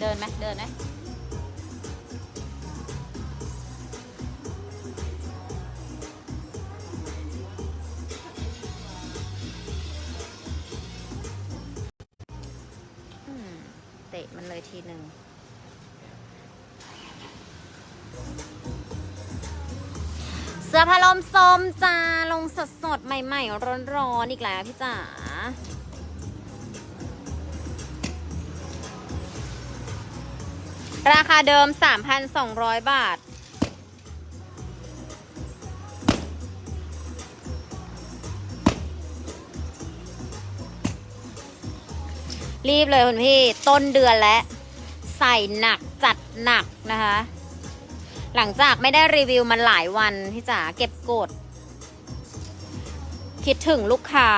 เดินไหมเดินไหมเตะมันเลยทีหนึ่งเสื้อผ้าลมส้มจ้าลงสดสดใหม่ ๆ ร้อนๆอีกแล้วพี่จ๋า ราคาเดิม 3,200 บาท รีบเลยคุณพี่ ต้นเดือนแล้วใส่หนักจัดหนักนะคะ หลังจากไม่ได้รีวิวมันหลายวันพี่จ๋าเก็บกด คิดถึงลูกค้า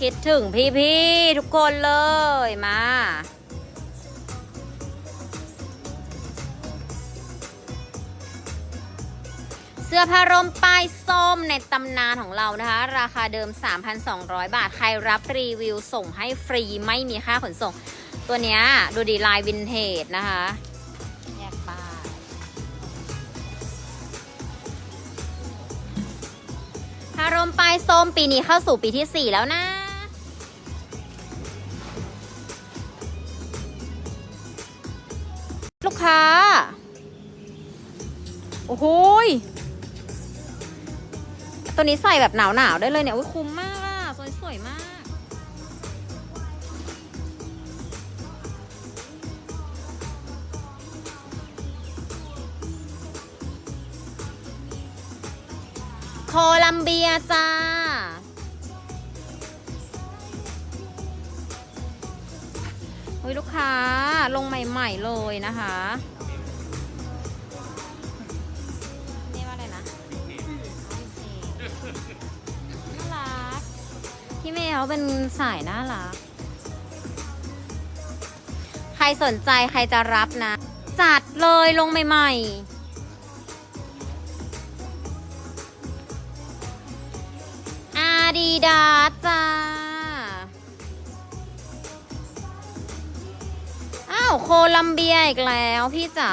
คิดถึงพี่ๆทุกคนเลยมา เสื้อผ้าร่มป้ายส้มในตำนานของเรานะคะ ราคาเดิม 3,200 บาท ใครรับรีวิวส่งให้ฟรีไม่มีค่าขนส่ง ตัวเนี้ยดูดีลายวินเทจนะคะแยกป้ายผ้าร่มป้ายส้มปีนี้เข้าสู่ปีที่ 4 แล้วนะ ค้า โอ้โหตัวนี้ใส่แบบหนาวๆได้เลยเนี่ยอุ๊ยคุ้มมากอะสวยสวยมาก โคลัมเบียจ้า ฮ้ยลูกค้าลงใหม่ๆเลยนะคะนี่ว่าอะไรนะน่ารักพี่เมย์เขาเป็นสายน่ารัก ใครสนใจใครจะรับนะ จัดเลยลงใหม่ๆอาดิดาจ้าาวโคลัมเบียอีกแล้วพี่จ๋า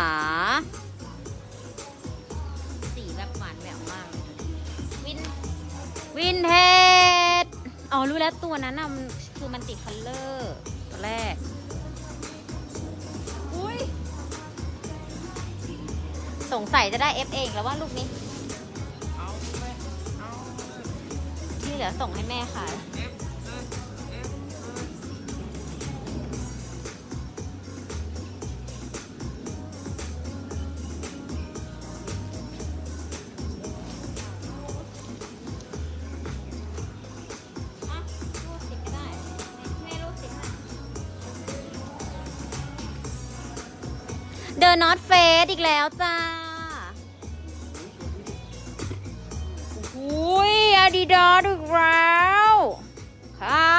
สีแบบหวานแหววมากวินวินเทจอ๋อรู้แล้วตัวนั้นน่ะมันคือมันติคัลเลอร์ตัวแรกอุ้ยสงสัยจะได้ F เองแล้วว่าลูกนี้เอาไหมเอาที่เหลือส่งให้แม่ค่ะเเดินนอตเฟสอีกแล้วจ้าอุ้ยอาดิดาสอีกแล้วค่ะ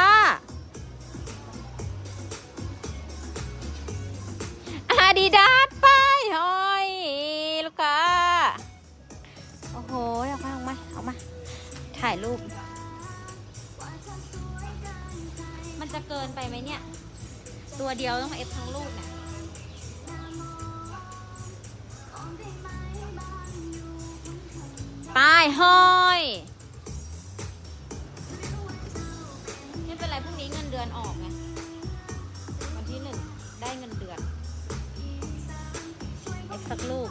อาดิดาสป้ายหอยลูกค้า โอ้โหเอามาเอามาเอามา ถ่ายรูป มันจะเกินไปไหมเนี่ย ตัวเดียวต้องเอฟทั้งลูกเนี่ย ป้ายห้อย ไม่เป็นไรพรุ่งนี้เงินเดือนออกไง วันที่หนึ่งได้เงินเดือนเอฟสักลูก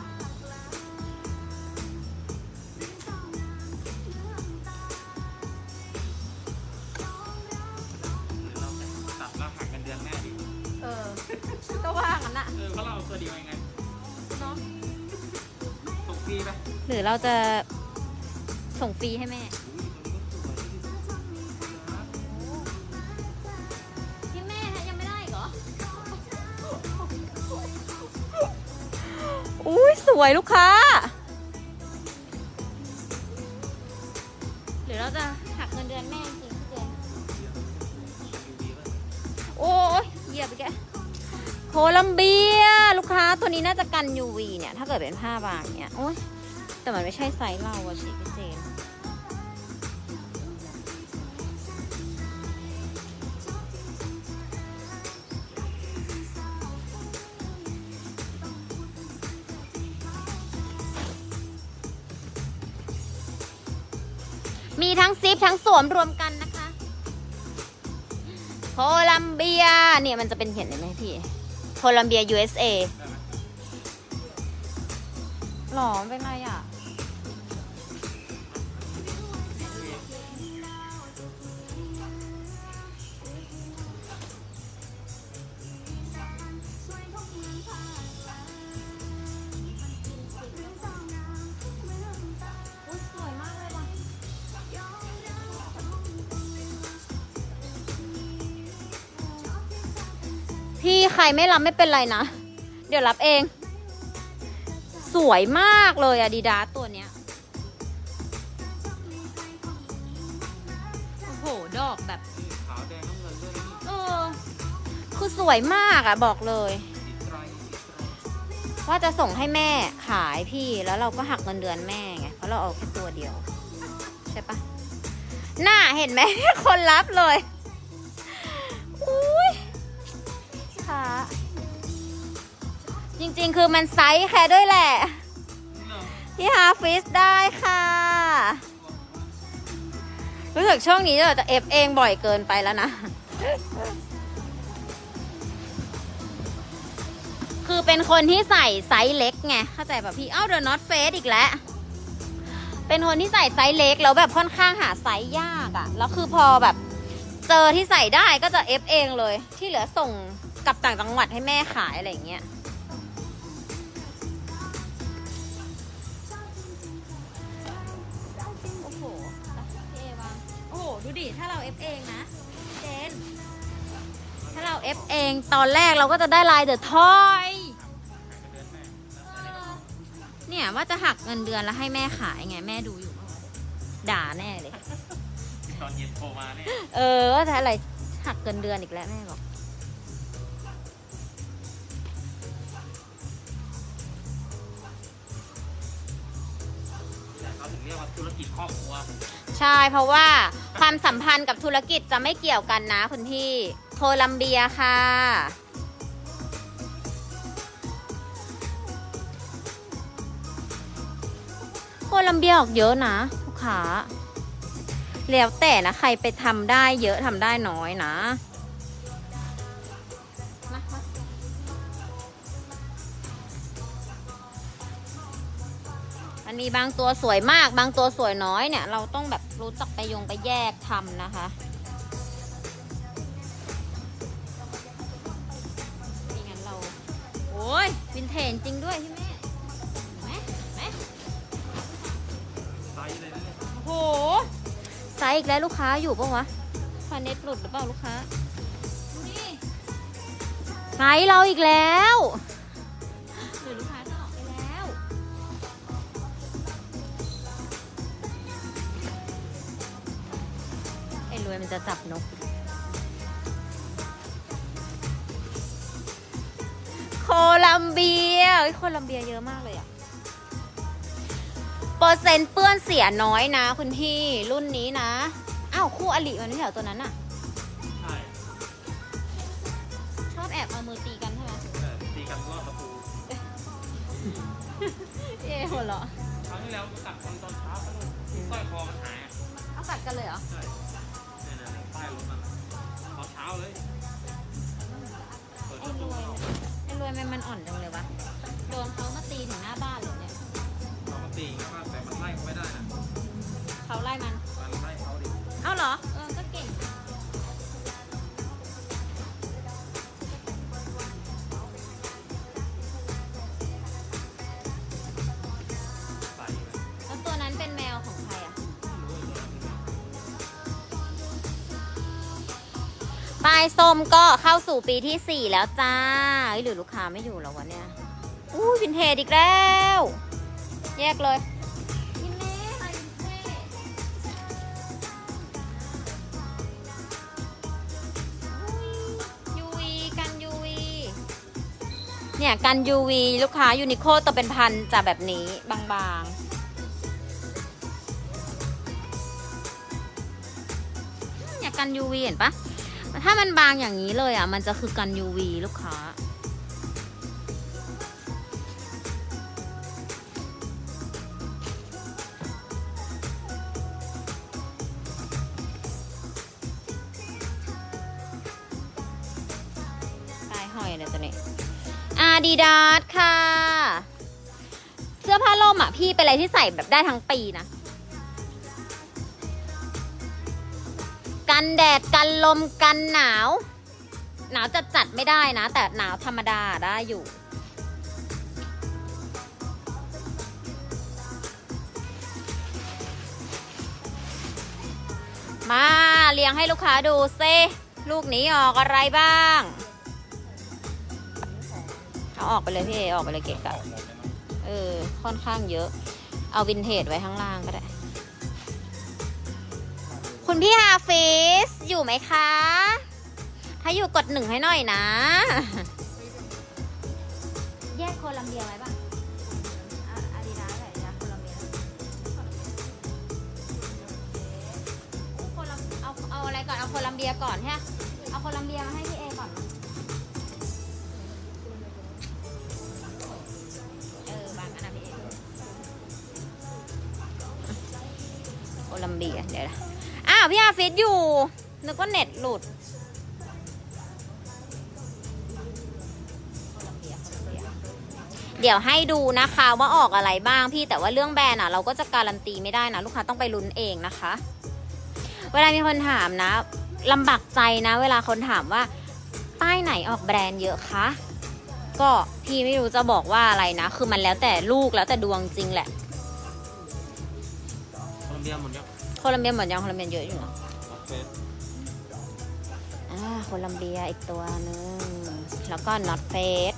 หรือเราจะตัดแล้วหักเงินเดือนแม่ดิเออ ก็ว่างั้นอะเออเพราะเราเอาตัวเดียวเองไงเนาะส่งฟรีไป หรือเราจะ ส่งฟรีให้แม่พี่แม่ฮะยังไม่ได้อีกเหรอ อุ้ยสวยลูกค้า หรือเราจะหักเงินเดือนแม่จริงๆพี่เจนโอ้ยเหยียบไปแกโคลัมเบีย ลูกค้าตัวนี้น่าจะกัน UV เนี่ย ถ้าเกิดเป็นผ้าบางเนี่ยโอ้ยแต่มันไม่ใช่ไซส์เราอะสิพี่เจน มีทั้งซิปทั้งสวมรวมกันนะคะ โคลัมเบียเนี่ยมันจะเป็นเขียนได้ไหมพี่ โคลัมเบีย USA หรอเป็นไรอะ พี่ใครไม่รับไม่เป็นไรนะ เดี๋ยวรับเอง สวยมากเลยอะดีดาตัวเนี้ย โอ้โห ดอกแบบ ขาวแดงน้ำเงินด้วยนี่เออ คือสวยมากอะบอกเลยติดไตรติดไตรว่าจะส่งให้แม่ขายพี่แล้วเราก็หักเงินเดือนแม่ไงเพราะเราเอาแค่ตัวเดียว ใช่ปะหน้าเห็นไหม คนรับเลย ค่ะจริงๆ คือมันไซส์แค่ด้วยแหละเนอะที่ฮาฟิสได้ค่ะ รู้สึกช่วงนี้เราจะเอฟเองบ่อยเกินไปแล้วนะ คือเป็นคนที่ใส่ไซส์เล็กไง เข้าใจป่ะพี่ เอ้าเดอะน็อตเฟสอีกแล้วเป็นคนที่ใส่ไซส์เล็กแล้วแบบค่อนข้างหาไซส์ยากอะแล้วคือพอแบบเจอที่ใส่ได้ก็จะเอฟเองเลย ที่เหลือส่ง กลับต่างจังหวัดให้แม่ขายอะไรอย่างเงี้ยโอ้โหพี่เอวางโอ้โห ดูดิ ถ้าเราเอฟเองนะเจนถ้าเราเอฟเองตอนแรกเราก็จะได้ลายเดอะทอยเดือนแม่เนี่ยว่าจะหักเงินเดือนแล้วให้แม่ขายไง แม่ดูอยู่ปะวะด่าแน่เลย ตอนเย็นโทรมาเนี่ย เออว่าจะอะไรหักเงินเดือนอีกแล้วแม่บอก ธุรกิจครอบครัว ใช่เพราะว่าความสัมพันธ์กับธุรกิจจะไม่เกี่ยวกันนะคุณพี่โคลัมเบียค่ะ โคลัมเบียออกเยอะนะลูกค้าแล้วแต่นะใครไปทำได้เยอะทำได้น้อยนะ มันมีบางตัวสวยมาก บางตัวสวยน้อยเนี่ย เราต้องแบบรู้จักไปยงไปแยกทำนะคะไม่งั้นเรา โอ้ยวินเทจจริงด้วยพี่แม่ไหมไหมไซส์เลยนะเนี่ยโอ้โหไซส์อีกแล้วลูกค้าอยู่ปะวะฟาเน็ตหลุดหรือเปล่าลูกค้าดูนี่ไซส์เราอีกแล้ว จะจับนก โคลัมเบียเฮ้ยโคลัมเบียเยอะมากเลยอะเปอร์เซ็นต์เปื้อนเสียน้อยนะคุณพี่รุ่นนี้นะ อ้าว คู่อลิมันไม่ใช่เหรอตัวนั้นอะใช่ชอบแอบเอามือตีกันใช่ไหมแต่ตีกันรอบประตูเอ๊ะหัวเราะครั้งที่แล้วกัดคนตอนเช้าเขาเลยสร้อยคอมันหายอะเอากัดกันเลยเหรอ ใช่ เนี่ยนะป้ายรถมันอะตอนเช้าเลย เปิดไอ้ประรตูวยออกไอ้รวยมันมันอ่อนจังเลยวะ โดนเขามาตีถึงหน้าบ้านเลยเนี่ยเขาก็ตีนะว่าแต่มันไล่เขาไม่ได้นะเขาไล่มัน มันไล่เขาดิ เอ้าเหรอายส้มก็เข้าสู่ปีที่ 4 แล้วจ้าหรือลูกค้าไม่อยู่แล้ววะเนี่ยอู้วินเทจอีกแล้ว แยกเลยเทจอะไรวินเทจยูวีกันยูวีเนี่ยกันยูวีลูกค้ายูนิโคตัวเป็นพันจะแบบนี้บางๆ เนี่ยกันยูวีเห็นปะ ถ้ามันบางอย่างนี้เลยอะ มันจะคือกัน UV ลูกค้า ตายหอยเลยตัวนี้อาดิดาสค่ะ เสื้อผ้าล่มอะ พี่เป็นอะไรที่ใส่แบบได้ทั้งปีนะ กันแดดกันลมกันหนาว หนาวจัดจัดไม่ได้นะ แต่หนาวธรรมดาได้อยู่มาเลี้ยงให้ลูกค้าดูเซลูกนี้ออกอะไรบ้างเอาออกไปเลยพี่เอออกไปเลยเกะกะเออค่อนข้างเยอะ เอาวินเทจไว้ข้างล่างก็ได้ คุณพี่ฮาฟิสอยู่ไหมคะ ถ้าอยู่กดหนึ่งให้หน่อยนะ แยกโคลัมเบียไว้ป่ะอาดิดาสอาดิดาสโคลัมเบียโคลัมเอาเอาอะไรก่อน เอาโคลัมเบียก่อนใช่ไหมเอาโคลัมเบียมาให้พี่เอก่อน เออบางอันนะพี่เอโคลัมเบียเดี๋ยวนะอ้าพี่อาฟิตอยู่นึกว่าเน็ตหลุด เดี๋ยวให้ดูนะคะว่าออกอะไรบ้างพี่แต่ว่าเรื่องแบรนด์อะ เราก็จะการันตีไม่ได้นะ ลูกค้าต้องไปลุ้นเองนะคะ เวลามีคนถามนะลำบากใจนะ เวลาคนถามว่าป้ายไหนออกแบรนด์เยอะคะก็พี่ไม่รู้จะบอกว่าอะไรนะ คือมันแล้วแต่ลูกแล้วแต่ดวงจริงแหละโค ลัมเบียหมดยังโคลัมเบียเหมือนยังโคลัมเบียเยอะอยู่นะโอเคอ่าโคลัมเบียอีกตัวหนึ่งแล้วก็ not f a c e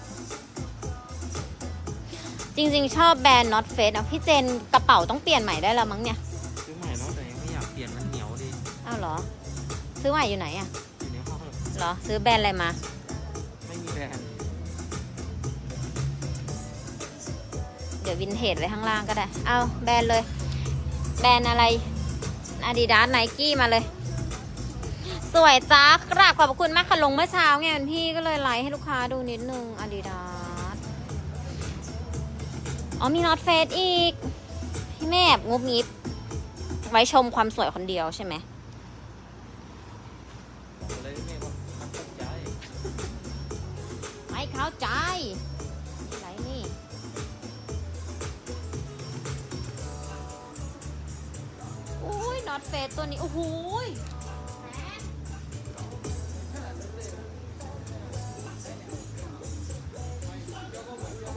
จริงๆ ชอบแบรนด์ not f a c e นะพี่เจนกระเป๋าต้องเปลี่ยนใหม่ได้แล้วมั้งเนี่ย ซื้อใหม่แล้วแต่ยังไม่อยากเปลี่ยนมันเหนียวดิอ้าวเหรอ ซื้อใหม่อยู่ไหนอะอยู่ในห้องเหรอ ซื้อแบรนด์อะไรมา ไม่มีแบรนด์เดี๋ยววินเทจไว้ข้างล่างก็ได้ เอาแบรนด์เลย แบรนด์อะไร Adidas Nike มาเลย สวยจ้ากราบขอบพระคุณมากค่ะลงเมื่อเช้าไงพี่ก็เลยไลฟ์ให้ลูกค้าดูนิดนึง Adidas อ๋อมี Not Face อีก พี่แม่บงุบงิบ ไว้ชมความสวยคนเดียวใช่ไหมไม่เข้าใจ อุ้ย not face ตัวนี้ โอ้โห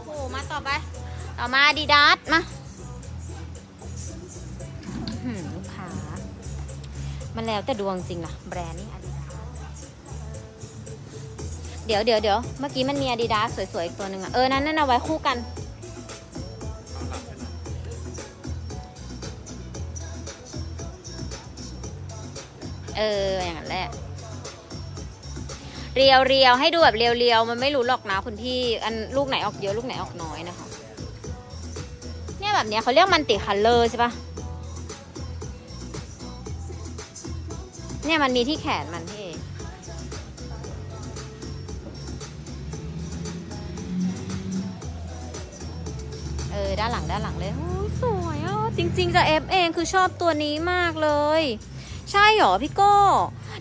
โอ้มาต่อไป ต่อมาดีดัสมาลูกค้า มันแล้วแต่ดวงจริงล่ะ แบรนด์นี้อาดิดาสเดี๋ยวเดี๋ยวเดี๋ยวเมื่อกี้มันมี Adidas สสวยๆ อีกตัวหนึ่งอะเออ นั้นนั่นเอาไว้คู่กัน เอออย่างนั้นแหละ เรียวเรียวให้ดูแบบเรียวเรียวมันไม่รู้หรอกนะคุณพี่ อันลูกไหนออกเยอะลูกไหนออกน้อยนะคะ เนี่ยแบบเนี้ยเขาเรียกมันติคัลเลอร์ใช่ปะเนี่ยมันมีที่แขนมันพี่เออด้านหลังด้านหลังเลยโอ้ยสวยอะจริง ๆ จะเอฟเองคือชอบตัวนี้มากเลย ใช่เหรอพี่โก้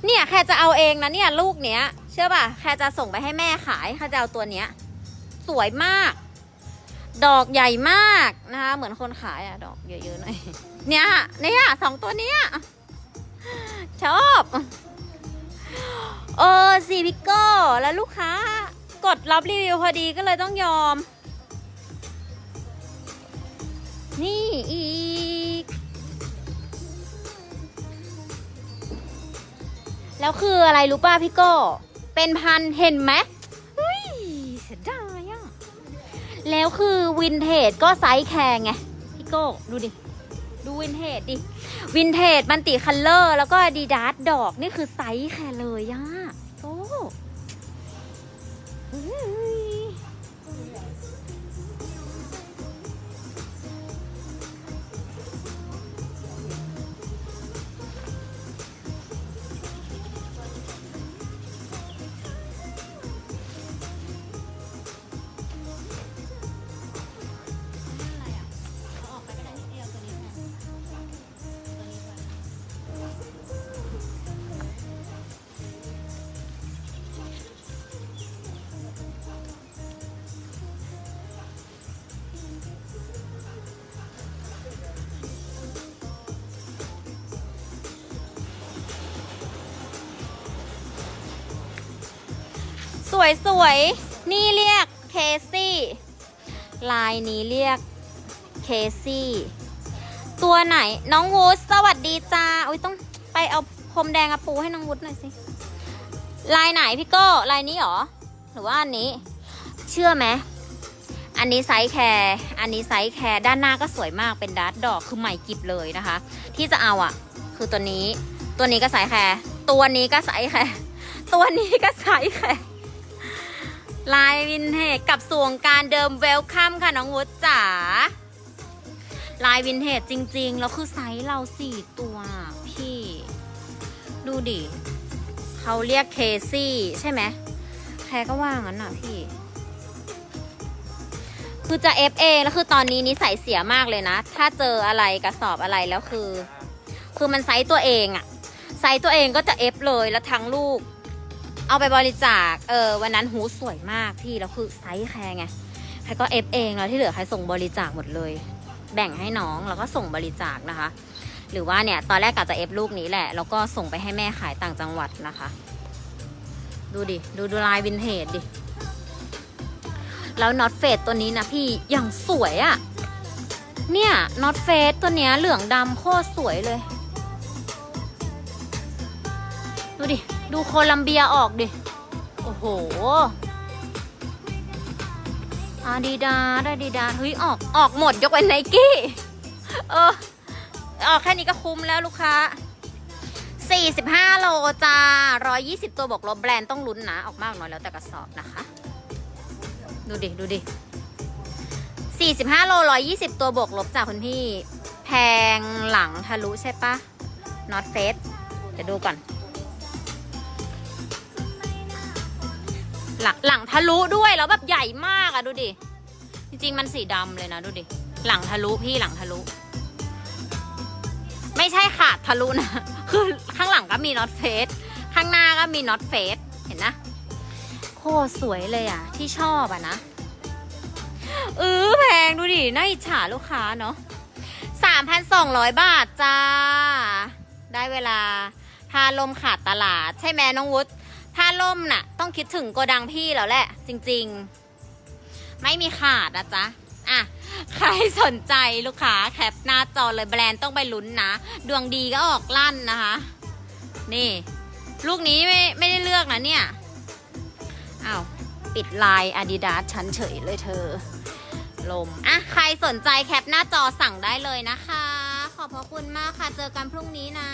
เนี่ยแค่จะเอาเองนะเนี่ยลูกเนี้ย เชื่อป่ะแค่จะส่งไปให้แม่ขายแค่จะเอาตัวเนี้ย สวยมาก ดอกใหญ่มากนะคะเหมือนคนขายอะดอกเยอะๆหน่อยเนี่ยเนี่ยสองตัวเนี้ยชอบเออสิพี่โก้แล้วลูกค้า กดรับรีวิวพอดีก็เลยต้องยอม นี่อี แล้วคืออะไรรู้ป่ะพี่โก้เป็นพันเห็นไหมเฮ้ยเสียดายอะแล้วคือวินเทจก็ไซส์แคร์ไงพี่โก้ดูดิ ดูวินเทจดิ วินเทจมันติคัลเลอร์ แล้วก็ดีดาร์ดดอก นี่คือไซส์แคร์เลยย่า วยสวยๆนี่เรียกเคซี่ลายนี้เรียกเคซี่ ตัวไหนน้องวูดสวัสดีจ้าอุ้ยต้องไปเอาพรมแดงอะปูให้น้องวูดหน่อยสิ ลายไหนพี่โก้ลายนี้เหรอ หรือว่าอันนี้ เชื่อไหมอันนี้ไซส์แคร์อันนี้ไซส์แคร์ด้านหน้าก็สวยมากเป็นดัตดดอกคือใหม่กิบเลยนะคะ ที่จะเอาอะ คือตัวนี้ ตัวนี้ก็ไซส์แคร์ตัวนี้ก็ไซส์แคร์ตัวนี้ก็ไซส์แคร์ ลายวินเทจกับสวงการเดิมเวลคัมค่ะน้องวุฒจ๋าลายวินเทจจริง ๆ แล้วคือไซส์เราสี่ตัวพี่ ดูดิเขาเรียกเคซี่ใช่ไหมแครก็ว่างั้นน่ะพี่ คือจะ FA แล้วคือตอนนี้นิสัยเสียมากเลยนะ ถ้าเจออะไรกระสอบอะไรแล้วคือ คือมันไซส์ตัวเองอะไซส์ตัวเองก็จะ F เลยแล้วทั้งลูก เอาไปบริจาค เออวันนั้นหูสวยมากพี่แล้วคือไซส์แคร์ไงใครก็ F เองแล้วที่เหลือใครส่งบริจาคหมดเลย แบ่งให้น้องแล้วก็ส่งบริจาคนะคะ หรือว่าเนี่ยตอนแรกกะจะ F ลูกนี้แหละ แล้วก็ส่งไปให้แม่ขายต่างจังหวัดนะคะ ดูดิ ดูดูลายวินเทจดิ แล้วน็อตเฟสตัวนี้นะพี่อย่างสวยอะเนี่ยน็อตเฟสตัวเนี้ยเหลืองดำโคตรสวยเลย ดูดิ ดูโคลัมเบียออกดิ โอ้โห อาดิดาอาดิดาเฮ้ยออกออกหมดยกเว้นไนกี้ เออ ออกแค่นี้ก็คุ้มแล้วลูกค้า 45 โลจ้า 120 ตัวบวกลบแบรนด์ต้องลุ้นนะ ออกมากน้อยแล้วแต่กระสอบนะคะ ดูดิ ดูดิ 45 โล 120 ตัวบวกลบจากคุณพี่ แพงหลังทะลุใช่ปะ not face เดี๋ยวดูก่อน หลังหลังทะลุด้วยแล้วแบบใหญ่มากอะดูดิ จริงๆมันสีดำเลยนะดูดิ หลังทะลุพี่หลังทะลุ ไม่ใช่ขาดทะลุนะ คือข้างหลังก็มีน็อตเฟส ข้างหน้าก็มีน็อตเฟส เห็นนะ โคตรสวยเลยอะที่ชอบอะนะเออแพงดูดิ น่าอิจฉาลูกค้าเนาะ3,200บาทจ้า ได้เวลา พาลมขาดตลาด ใช่ไหมน้องวุฒิ พาล่มน่ะ ต้องคิดถึงโกดังพี่แล้วแหละ จริงๆ ไม่มีขาดนะจ๊ะ อะ ใครสนใจลูกค้าแคปหน้าจอเลยแบรนด์ต้องไปลุ้นนะ ดวงดีก็ออกลั่นนะคะ นี่ ลูกนี้ไม่ไม่ได้เลือกนะเนี่ยอ้าวปิดลาย Adidas ชั้นเฉยเลยเธอ ลม อะ ใครสนใจแคปหน้าจอสั่งได้เลยนะคะ ขอบพระคุณมากค่ะ เจอกันพรุ่งนี้นะ